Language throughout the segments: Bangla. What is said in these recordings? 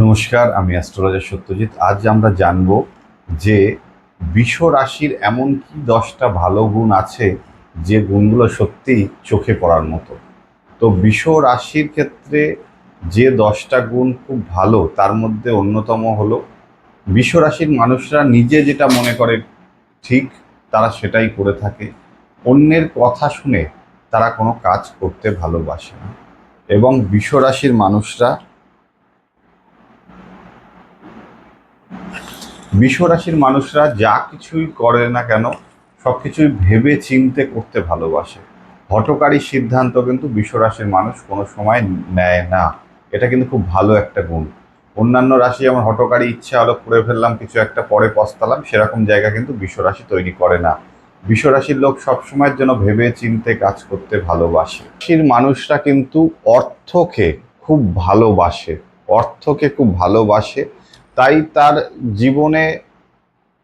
নমস্কার, আমি অ্যাস্ট্রোলজার সত্যজিৎ। আজ আমরা জানব যে বিষ রাশির এমন কি দশটা ভালো গুণ আছে যে গুণগুলো সত্যিই চোখে পড়ার মতো। তো বিষ রাশির ক্ষেত্রে যে দশটা গুণ খুব ভালো, তার মধ্যে অন্যতম হলো বিষ রাশির মানুষরা নিজে যেটা মনে করে ঠিক, তারা সেটাই করে থাকে। অন্যের কথা শুনে তারা কোনো কাজ করতে ভালোবাসে না। এবং বিষ রাশির মানুষরা বিশ্বরাশির মানুষরা যা কিছুই করে না কেন, সব কিছুই ভেবে চিনতে করতে ভালোবাসে। হটকারী সিদ্ধান্ত কিন্তু বিশ্বরাশির মানুষ কোনো সময় নেয় না। এটা কিন্তু খুব ভালো একটা গুণ। অন্যান্য রাশি যেমন হটকারী ইচ্ছা হলো করে ফেললাম, কিছু একটা পরে পস্তালাম, সেরকম জায়গা কিন্তু বিশ্বরাশি তৈরি করে না। বিশ্বরাশির লোক সবসময়ের জন্য ভেবে চিনতে কাজ করতে ভালোবাসে। রাশির মানুষরা কিন্তু অর্থকে খুব ভালোবাসে। অর্থকে খুব ভালোবাসে। তাই তার জীবনে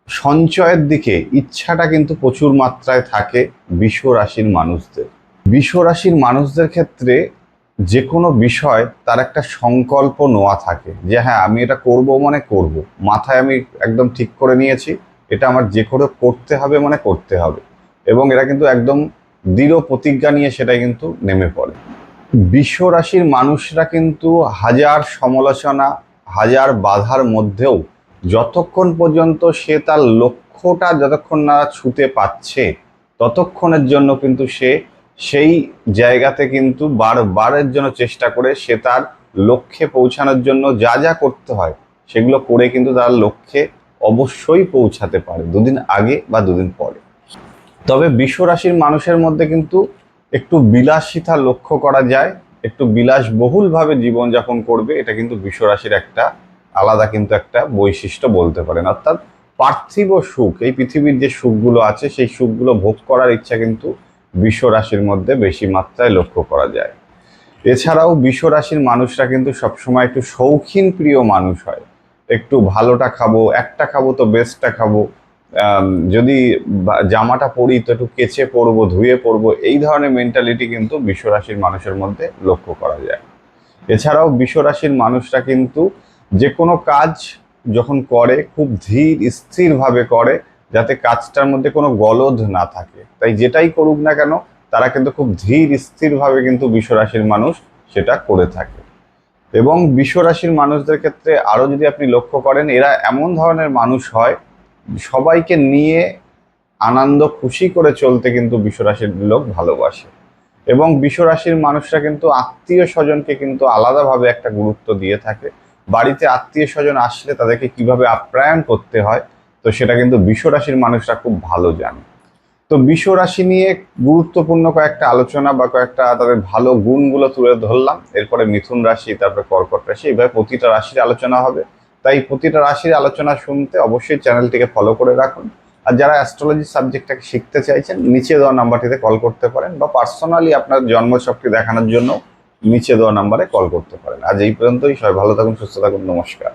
সঞ্চয়ের দিকে ইচ্ছাটা কিন্তু প্রচুর মাত্রায় থাকে বিশ্ব রাশির মানুষদের। বিশ্ব রাশির মানুষদের ক্ষেত্রে যে কোনো বিষয় তার একটা সংকল্প নেওয়া থাকে যে হ্যাঁ আমি এটা করব মানে করব। মাথায় আমি একদম ঠিক করে নিয়েছি, এটা আমার যে করে করতে হবে মানে করতে হবে। এবং এরা কিন্তু একদম দৃঢ় প্রতিজ্ঞা নিয়ে সেটা কিন্তু নেমে পড়ে। বিশ্ব রাশির মানুষরা কিন্তু হাজার সমালোচনা হাজার বাধার মধ্যেও যতক্ষণ পর্যন্ত সে তার লক্ষ্যটা যতক্ষণ না ছুতে পাচ্ছে ততক্ষণের জন্য কিন্তু সে সেই জায়গাতে কিন্তু বারবারের জন্য চেষ্টা করে সে তার লক্ষ্যে পৌঁছানোর জন্য যা যা করতে হয়, সেগুলো করে কিন্তু তার লক্ষ্যে অবশ্যই পৌঁছাতে পারে দুদিন আগে বা দুদিন পরে। তবে বিশ্ব রাশির মানুষের মধ্যে কিন্তু একটু বিলাসিতা লক্ষ্য করা যায় একটু বিলাসবহুলভাবে জীবনযাপন করবে, এটা কিন্তু বিশ্বরাশির একটা আলাদা কিন্তু একটা বৈশিষ্ট্য বলতে পারেন। অর্থাৎ পার্থিব সুখ, এই পৃথিবীর যে সুখগুলো আছে, সেই সুখগুলো ভোগ করার ইচ্ছা কিন্তু বিশ্বরাশির মধ্যে বেশি মাত্রায় লক্ষ্য করা যায়। এছাড়াও বিশ্বরাশির মানুষরা কিন্তু সবসময় একটু শৌখিন প্রিয় মানুষ হয়। একটু ভালোটা খাব, একটা খাব তো বেস্টটা খাব। যদি জামাটা পরি তো একটু কেচে পরবো, ধুয়ে পরবো, এই ধরনের মেন্টালিটি কিন্তু বিশ্বরাশির মানুষের মধ্যে লক্ষ্য করা যায়। এছাড়াও বিশ্বরাশির মানুষরা কিন্তু যে কোনো কাজ যখন করে, খুব ধীর, স্থিরভাবে করে, যাতে কাজটার মধ্যে কোনো গলদ না থাকে। তাই যেটাই করুক না কেন, তারা কিন্তু খুব ধীর, স্থিরভাবে কিন্তু বিশ্বরাশির মানুষ সেটা করে থাকে। এবং বিশ্বরাশির মানুষদের ক্ষেত্রে আরও যদি আপনি লক্ষ্য করেন, এরা এমন ধরনের মানুষ হয় সবাইকে নিয়ে আনন্দ, খুশি করে চলতে কিন্তু বিশ্বরাশির লোক ভালোবাসে। এবং বিশ্বরাশির মানুষরা কিন্তু আত্মীয় স্বজনকে কিন্তু আলাদাভাবে একটা গুরুত্ব দিয়ে থাকে। বাড়িতে আত্মীয় স্বজন আসলে তাদেরকে কীভাবে আপ্যায়ন করতে হয়, তো সেটা কিন্তু বিশ্বরাশির মানুষরা খুব ভালো জানে। তো বিশ্বরাশি নিয়ে গুরুত্বপূর্ণ কয়েকটা আলোচনা বা কয়েকটা তাদের ভালো গুণগুলো তুলে ধরলাম। এরপরে মিথুন রাশি, তারপরে কর্কট রাশি এইভাবে প্রতিটা রাশির আলোচনা হবে। তাই প্রতিটা রাশির আলোচনা শুনতে অবশ্যই চ্যানেলটিকে ফলো করে রাখুন। আর যারা অ্যাস্ট্রোলজি সাবজেক্টটাকে শিখতে চাইছেন, নিচে দেওয়া নাম্বারটিতে কল করতে পারেন বা পার্সোনালি আপনার জন্মছকটি দেখানোর জন্য নিচে দেওয়া নাম্বারে কল করতে পারেন। আজ এই পর্যন্তই, সবাই ভালো থাকুন, সুস্থ থাকুন, নমস্কার।